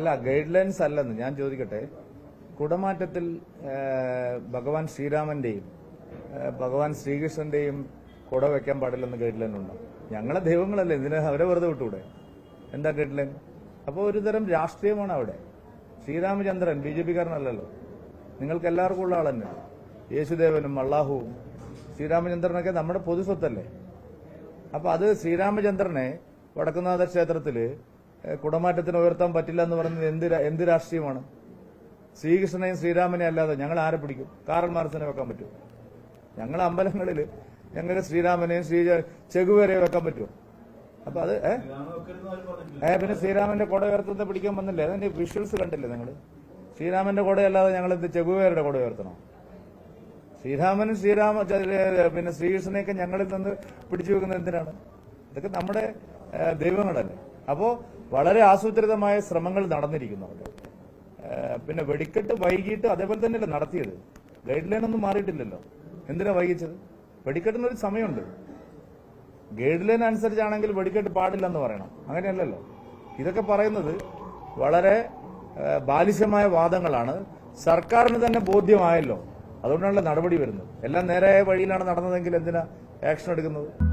അല്ല guide lines അല്ലെന്ന്. ഞാൻ ചോദിക്കട്ടെ. കുടമാറ്റത്തിൽ ഭഗവാൻ ശ്രീരാമന്റെയും ഭഗവാൻ ശ്രീകൃഷ്ണന്റെയും കുട വെക്കാൻ പാടില്ലെന്ന് ഗൈഡ് ലൈൻ ഉണ്ടോ? ഞങ്ങളെ ദൈവങ്ങളല്ലേ ഇതിനെ അവരെ വെറുതെ വിട്ടുകൂടെ എന്താ ഗൈഡ് ലൈൻ അപ്പോൾ ഒരുതരം രാഷ്ട്രീയമാണ് അവിടെ. ശ്രീരാമചന്ദ്രൻ ബി ജെ പിക്കാരനല്ലല്ലോ. നിങ്ങൾക്ക് എല്ലാവർക്കും ഉള്ള ആൾ തന്നെ യേശുദേവനും അള്ളാഹുവും. ശ്രീരാമചന്ദ്രനൊക്കെ നമ്മുടെ പൊതു സ്വത്തല്ലേ അപ്പൊ അത് ശ്രീരാമചന്ദ്രനെ വടക്കുന്നാഥ ക്ഷേത്രത്തിൽ കുടമാറ്റത്തിന് ഉയർത്താൻ പറ്റില്ല എന്ന് പറയുന്നത് എന്ത് എന്ത് രാഷ്ട്രീയമാണ്? ശ്രീകൃഷ്ണനെയും ശ്രീരാമനെ അല്ലാതെ ഞങ്ങൾ ആരെ പിടിക്കും? കാറൽ മാർസിനെ വെക്കാൻ പറ്റുമോ? ഞങ്ങൾ അമ്പലങ്ങളിൽ ഞങ്ങൾക്ക് ശ്രീരാമനെയും ശ്രീ ചെകുവേരെയും വെക്കാൻ പറ്റുമോ? അപ്പൊ അത് ഏ? പിന്നെ ശ്രീരാമന്റെ കുട ഉയർത്തുന്നത് പിടിക്കാൻ വന്നില്ലേ? അതിന്റെ വിഷ്വൽസ് കണ്ടില്ലേ നിങ്ങൾ ശ്രീരാമന്റെ കുടയല്ലാതെ ഞങ്ങൾ എന്ത് ചെകുവേരുടെ കുട ഉയർത്തണം? ശ്രീരാമനും ശ്രീരാമ പിന്നെ ശ്രീകൃഷ്ണനെയൊക്കെ ഞങ്ങളിൽ നിന്ന് പിടിച്ചു വെക്കുന്നത് എന്തിനാണ്? ഇതൊക്കെ നമ്മുടെ ദൈവങ്ങളല്ലേ. അപ്പോ വളരെ ആസൂത്രിതമായ ശ്രമങ്ങൾ നടന്നിരിക്കുന്നു അവിടെ. പിന്നെ വെടിക്കെട്ട് വൈകിട്ട് അതേപോലെ തന്നെയല്ലേ നടത്തിയത്. ഗൈഡ് ലൈൻ ഒന്നും മാറിയിട്ടില്ലല്ലോ. എന്തിനാ വൈകിച്ചത്? വെടിക്കെട്ടിനൊരു സമയമുണ്ട്. ഗൈഡ് ലൈൻ അനുസരിച്ചാണെങ്കിൽ വെടിക്കെട്ട് പാടില്ലെന്ന് പറയണം. അങ്ങനെയല്ലല്ലോ. ഇതൊക്കെ പറയുന്നത് വളരെ ബാലിശമായ വാദങ്ങളാണ്. സർക്കാരിന് തന്നെ ബോധ്യമായല്ലോ. അതുകൊണ്ടാണല്ലോ നടപടി വരുന്നത്. എല്ലാം നേരായ വഴിയിലാണ് നടന്നതെങ്കിൽ എന്തിനാ ആക്ഷൻ എടുക്കുന്നത്?